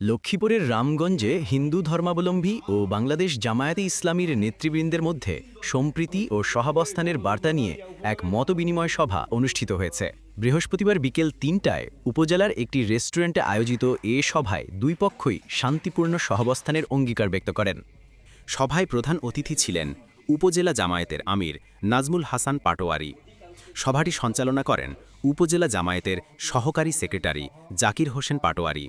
লক্ষ্মীপুরের রামগঞ্জে হিন্দু ধর্মাবলম্বী ও বাংলাদেশ জামায়াতে ইসলামীর নেতৃবৃন্দের মধ্যে সম্প্রীতি ও সহাবস্থানের বার্তা নিয়ে এক মতবিনিময় সভা অনুষ্ঠিত হয়েছে। বৃহস্পতিবার বিকেল তিনটায় উপজেলার একটি রেস্টুরেন্টে আয়োজিত এ সভায় দুই পক্ষই শান্তিপূর্ণ সহাবস্থানের অঙ্গীকার ব্যক্ত করেন। সভায় প্রধান অতিথি ছিলেন উপজেলা জামায়াতের আমির নাজমুল হাসান পাটোয়ারি। সভাটি সঞ্চালনা করেন উপজেলা জামায়াতের সহকারী সেক্রেটারি জাকির হোসেন পাটোয়ারি।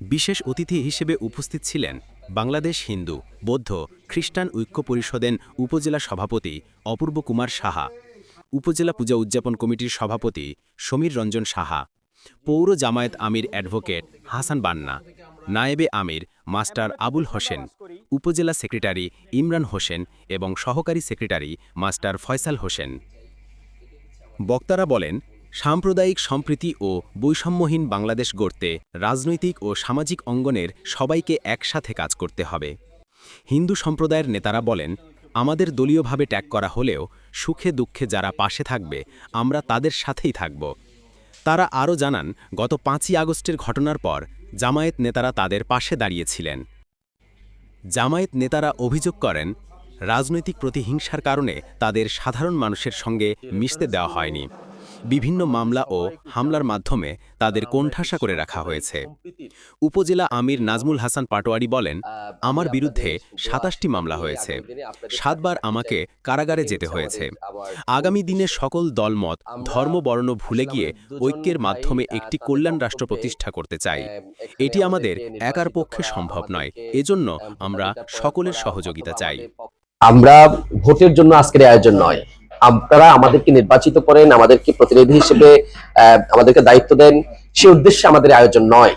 বিশেষ অতিথি হিসেবে উপস্থিত ছিলেন বাংলাদেশ হিন্দু, বৌদ্ধ, খ্রিস্টান ঐক্য পরিষদের উপজেলা সভাপতি অপূর্ব কুমার সাহা, উপজেলা পূজা উদযাপন কমিটির সভাপতি সমীর রঞ্জন সাহা, পৌর জামায়াত আমির অ্যাডভোকেট হাসান বান্না, নায়েবে আমির মাস্টার আবুল হোসেন, উপজেলা সেক্রেটারি ইমরান হোসেন এবং সহকারী সেক্রেটারি মাস্টার ফয়সাল হোসেন। বক্তারা বলেন সাম্প্রদায়িক সম্প্রীতি ও বৈষম্যহীন বাংলাদেশ গড়তে রাজনৈতিক ও সামাজিক অঙ্গনের সবাইকে একসাথে কাজ করতে হবে। হিন্দু সম্প্রদায়ের নেতারা বলেন, আমাদের দলীয়ভাবে ট্যাগ করা হলেও সুখে দুঃখে যারা পাশে থাকবে, আমরা তাদের সাথেই থাকব। তারা আরও জানান, গত পাঁচই আগস্টের ঘটনার পর জামায়াত নেতারা তাদের পাশে দাঁড়িয়েছিলেন। জামায়াত নেতারা অভিযোগ করেন, রাজনৈতিক প্রতিহিংসার কারণে তাদের সাধারণ মানুষের সঙ্গে মিশতে দেওয়া হয়নি। বিভিন্ন মামলা ও হামলার মাধ্যমে তাদের কোণঠাসা করে রাখা হয়েছে। উপজেলা আমির নাজমুল হাসান পাটোয়ারি বলেন, আমার বিরুদ্ধে সাতাশটি মামলা হয়েছে। সাতবার আমাকে কারাগারে যেতে হয়েছে। আগামী দিনে সকল দলমত, ধর্ম বর্ণ ভুলে গিয়ে ঐক্যের মাধ্যমে একটি কল্যাণ রাষ্ট্র প্রতিষ্ঠা করতে চাই। এটি আমাদের একার পক্ষে সম্ভব নয়। এজন্য আমরা সকলের সহযোগিতা চাই। আমরা ভোটের জন্য আজকের আয়োজন নয়। আপনারা আমাদেরকে নির্বাচিত করেন, আমাদেরকে প্রতিনিধি হিসেবে আমাদেরকে দায়িত্ব দেন, সে উদ্দেশ্যে আমাদের আয়োজন নয়।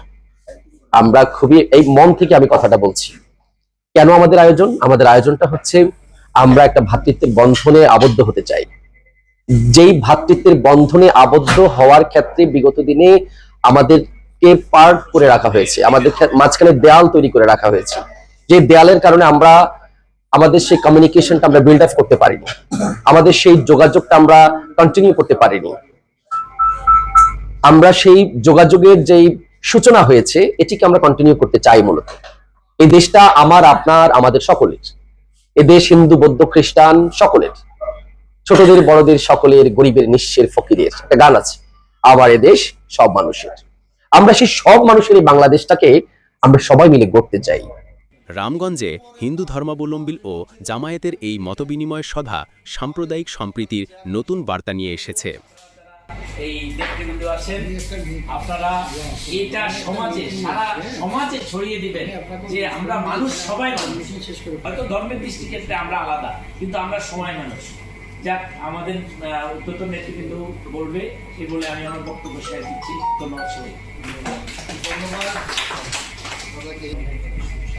আমরা খুবই, এই মন থেকে আমি কথাটা বলছি। কেন আমাদের আয়োজন? আমাদের আয়োজনটা হচ্ছে আমরা একটা ভ্রাতৃত্বের বন্ধনে আবদ্ধ হতে চাই। যেই ভ্রাতৃত্বের বন্ধনে আবদ্ধ হওয়ার ক্ষেত্রে বিগত দিনে আমাদেরকে পার্ট করে রাখা হয়েছে। আমাদের মাঝখানে দেয়াল তৈরি করে রাখা হয়েছে। যে দেয়ালের কারণে আমরা আমাদের সেই কমিউনিকেশনটা আমরা বিল্ড আপ করতে পারিনি। আমাদের সেই যোগাযোগটা আমরা কন্টিনিউ করতে পারিনি। আমরা সেই যোগাযোগের যেই সূচনা হয়েছে, এটিকে আমরা কন্টিনিউ করতে চাই মূলত। এই দেশটা আমার, আপনার, আমাদের সকলের। এ দেশ হিন্দু, বৌদ্ধ, খ্রিস্টান সকলের। ছোটদের, বড়দের, সকলের, গরিবের, নিঃস্বের, ফকিরের একটা গান আছে, আমার এ দেশ সব মানুষের। আমরা সেই সব মানুষের এই বাংলাদেশটাকে আমরা সবাই মিলে গড়তে চাই। রামগঞ্জে হিন্দু ধর্মাবলম্বী ও জামায়াতের এই মতবিনিময় সভা সাম্প্রদায়িক সম্প্রীতির নতুন বার্তা নিয়ে এসেছে। এই আছেন, আপনারা এটা সমাজে, সারা সমাজে ছড়িয়ে দিবেন যে আমরা মানুষ সবাই মানুষ। হয়তো ধর্মের দৃষ্টিক্ষেত্রে আমরা আলাদা, কিন্তু আমরা মানুষ। যাক, আমাদের নেতৃবৃন্দ বলবে এই বলে আমি আমার বক্তব্য শেষ দিচ্ছি। ধন্যবাদ ধন্যবাদ।